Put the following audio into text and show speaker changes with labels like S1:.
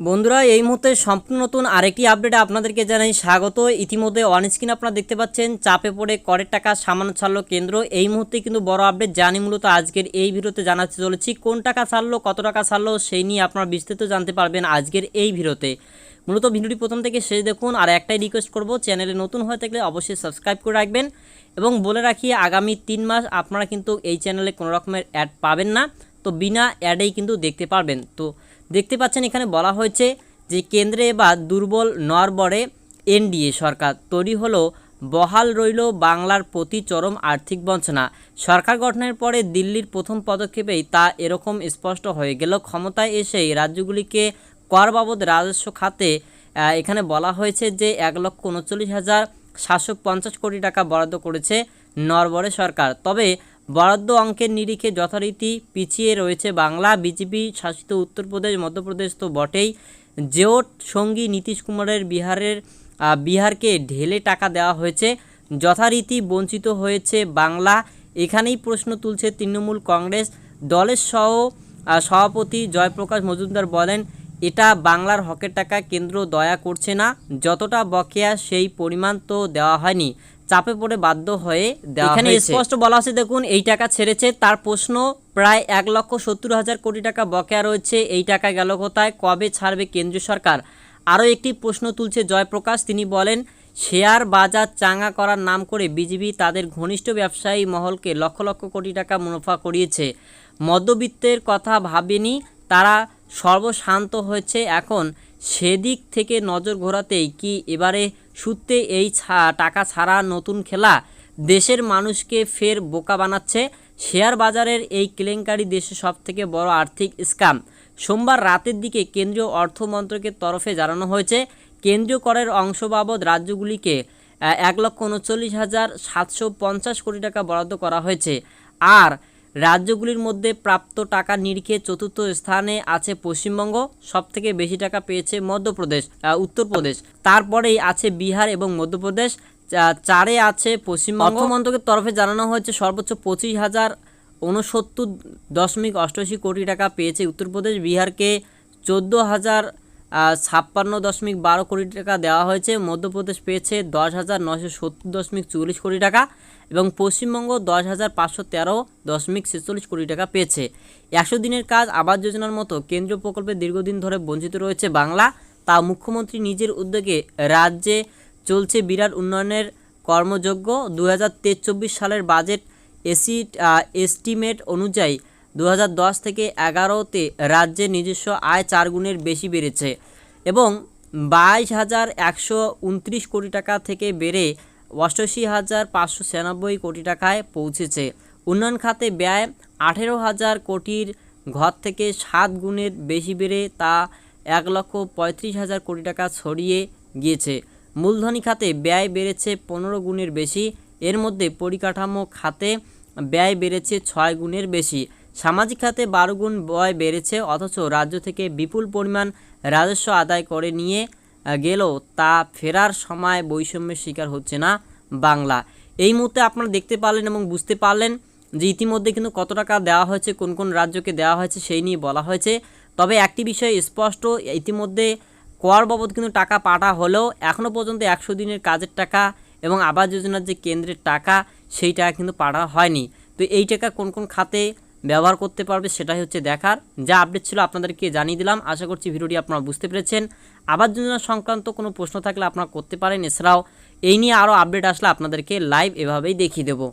S1: বন্ধুরা, এই মুহূর্তে সম্পূর্ণ নতুন আরেকটি আপডেটে আপনাদেরকে জানাই স্বাগত। ইতিমধ্যে অন স্ক্রিন আপনারা দেখতে পাচ্ছেন, চাপে পড়ে করের টাকা সামান্য ছাড়লো কেন্দ্র। এই মুহূর্তে কিন্তু বড় আপডেট জানি মূলত আজকের এই ভিডিওতে জানাতে চলেছি, কোন টাকা ছাড়লো, কত টাকা ছাড়লো, সেই নিয়ে আপনারা বিস্তারিত জানতে পারবেন আজকের এই ভিডিওতে। মূলত ভিডিওটি প্রথম থেকে শেষ দেখুন, আর একটাই রিকোয়েস্ট করব চ্যানেলে নতুন হয়ে থাকলে অবশ্যই সাবস্ক্রাইব করে রাখবেন। এবং বলে রাখি, আগামী তিন মাস আপনারা কিন্তু এই চ্যানেলে কোনো রকমের অ্যাড পাবেন না। তো বিনা অ্যাডেই কিন্তু দেখতে পারবেন। তো দেখতে পাচ্ছেন এখানে বলা হয়েছে যে কেন্দ্রে এবার দুর্বল নরবরে এনডিএ সরকার। তৈরি হলো, বহাল রইল বাংলার প্রতি চরম আর্থিক বঞ্চনা। সরকার গঠনের পরে দিল্লির প্রথম পদক্ষেপেই তা এরকম স্পষ্ট হয়ে গেল। ক্ষমতায় এসেই রাজ্যগুলিকে কর বাবদ রাজস্ব খাতে এখানে বলা হয়েছে যে এক লক্ষ উনচল্লিশ হাজার সাতশো পঞ্চাশ কোটি টাকা বরাদ্দ করেছে নরবরে সরকার। তবে বরাদ্দ অঙ্কের নিরিখে যথারীতি পিছিয়ে রয়েছে বাংলা। বিজেপি শাসিত উত্তরপ্রদেশ, মধ্যপ্রদেশ তো বটেই। জেওট সঙ্গী নীতিশ কুমারের বিহারের বিহারকে ঢেলে টাকা দেওয়া হয়েছে। যথারীতি বঞ্চিত হয়েছে বাংলা। এখানেই প্রশ্ন তুলছে তৃণমূল কংগ্রেস। দলের সহ সভাপতি জয়প্রকাশ মজুমদার বলেন, এটা বাংলার হকের টাকা, কেন্দ্র দয়া করছে না। যতটা বকেয়া, সেই পরিমাণ তো দেওয়া হয়নি। চাপে পড়ে বাধ্য হয়ে এখানে স্পষ্ট বলা আছে দেখুন এই টাকা ছেড়েছে। তার প্রশ্ন প্রায় এক লক্ষ সত্তর হাজার কোটি টাকা বকেয়া রয়েছে। এই টাকা গেল কোথায়? কবে ছাড়বে কেন্দ্রীয় সরকার? আরও একটি প্রশ্ন তুলছে জয়প্রকাশ। তিনি বলেন শেয়ার বাজার চাঙ্গা করার নাম করে বিজেপি তাদের ঘনিষ্ঠ ব্যবসায়ী মহলকে লক্ষ লক্ষ কোটি টাকা মুনাফা করিয়েছে। মধ্যবিত্তের কথা ভাবেনি তারা সর্বশান্ত হয়েছে। এখন সেদিক থেকে নজর ঘোরাতেই কি এবারে সূত্রে এই টাকা ছাড়া নতুন খেলা? দেশের মানুষকে ফের বোকা বানাচ্ছে। শেয়ার বাজারের এই কেলেঙ্কারি দেশের সবথেকে বড় আর্থিক স্ক্যাম। সোমবার রাতের দিকে কেন্দ্রীয় অর্থ মন্ত্রকের তরফে জানানো হয়েছে, কেন্দ্রীয় করের অংশ বাবদ রাজ্যগুলিকে এক লক্ষ উনচল্লিশ হাজার সাতশো পঞ্চাশ কোটি টাকা বরাদ্দ করা হয়েছে। আর রাজ্যগুলির মধ্যে প্রাপ্ত টাকা নিরিখে চতুর্থ স্থানে আছে পশ্চিমবঙ্গ, সবথেকে বেশি টাকা পেয়েছে মধ্যপ্রদেশ উত্তরপ্রদেশ। তারপরেই আছে বিহার এবং মধ্যপ্রদেশ চারে আছে পশ্চিমবঙ্গ। অর্থমন্ত্রকের তরফে জানানো হয়েছে, সর্বোচ্চ পঁচিশ হাজার উনসত্তর দশমিক অষ্টআশি কোটি টাকা পেয়েছে উত্তরপ্রদেশ। বিহারকে চোদ্দ হাজার ছাপ্পান্ন দশমিক বারো কোটি টাকা দেওয়া হয়েছে। মধ্যপ্রদেশ পেয়েছে দশ হাজার নশো সত্তর দশমিক চুয়াল্লিশ কোটি টাকা এবং পশ্চিমবঙ্গ দশ হাজার পাঁচশো তেরো দশমিক ছেচল্লিশ কোটি টাকা পেয়েছে। একশো দিনের কাজ আবাস যোজনার মতো কেন্দ্রীয় প্রকল্পে দীর্ঘদিন ধরে বঞ্চিত রয়েছে বাংলা। তা মুখ্যমন্ত্রী নিজের উদ্যোগে রাজ্যে চলছে বিরাট উন্নয়নের কর্মযোগ্য দু হাজার চব্বিশ সালের বাজেট এসি এস্টিমেট অনুযায়ী দু হাজার দশ থেকে এগারোতে রাজ্যে নিজস্ব আয় চার গুণের বেশি বেড়েছে এবং বাইশ হাজার একশো উনত্রিশ কোটি টাকা থেকে বেড়ে অষ্টআশি হাজার পাঁচশো ছিয়ানব্বই কোটি টাকায় পৌঁছেছে। উন্নয়ন খাতে ব্যয় আঠেরো হাজার কোটির ঘর থেকে সাত গুণের বেশি বেড়ে তা এক লক্ষ পঁয়ত্রিশ হাজার কোটি টাকা ছড়িয়ে গিয়েছে। মূলধনী খাতে ব্যয় বেড়েছে পনেরো গুণের বেশি। এর মধ্যে পরিকাঠামো খাতে ব্যয় বেড়েছে ছয় গুণের বেশি। সামাজিক খাতে বারো গুণ ব্যয় বেড়েছে, অথচ রাজ্য থেকে বিপুল পরিমাণ রাজস্ব আদায় করে নিয়ে গেলেও তা ফেরার সময় বৈষম্যের শিকার হচ্ছে না বাংলা। এই মুহূর্তে আপনারা দেখতে পারলেন এবং বুঝতে পারলেন যে ইতিমধ্যে কিন্তু কত টাকা দেওয়া হয়েছে, কোন কোন রাজ্যকে দেওয়া হয়েছে সেই নিয়ে বলা হয়েছে। তবে একটি বিষয় স্পষ্ট, ইতিমধ্যে কর বাবদ কিন্তু টাকা পাঠা হলেও এখনও পর্যন্ত একশো দিনের কাজের টাকা এবং আবাস যোজনার যে কেন্দ্রের টাকা, সেই টাকা কিন্তু পাঠা হয়নি। তো এই টাকা কোন কোন খাতে ব্যবহার করতে পারবে সেটাই হচ্ছে দেখার। যা আপডেট ছিল আপনাদেরকে জানিয়ে দিলাম। আশা করছি ভিডিওটি আপনারা বুঝতে পেরেছেন। আবাস যোজনা সংক্রান্ত কোনো প্রশ্ন থাকলে আপনারা করতে পারেন। এছাড়াও এই নিয়ে আরও আপডেট আসলে আপনাদেরকে লাইভ এভাবেই দেখিয়ে দেবো।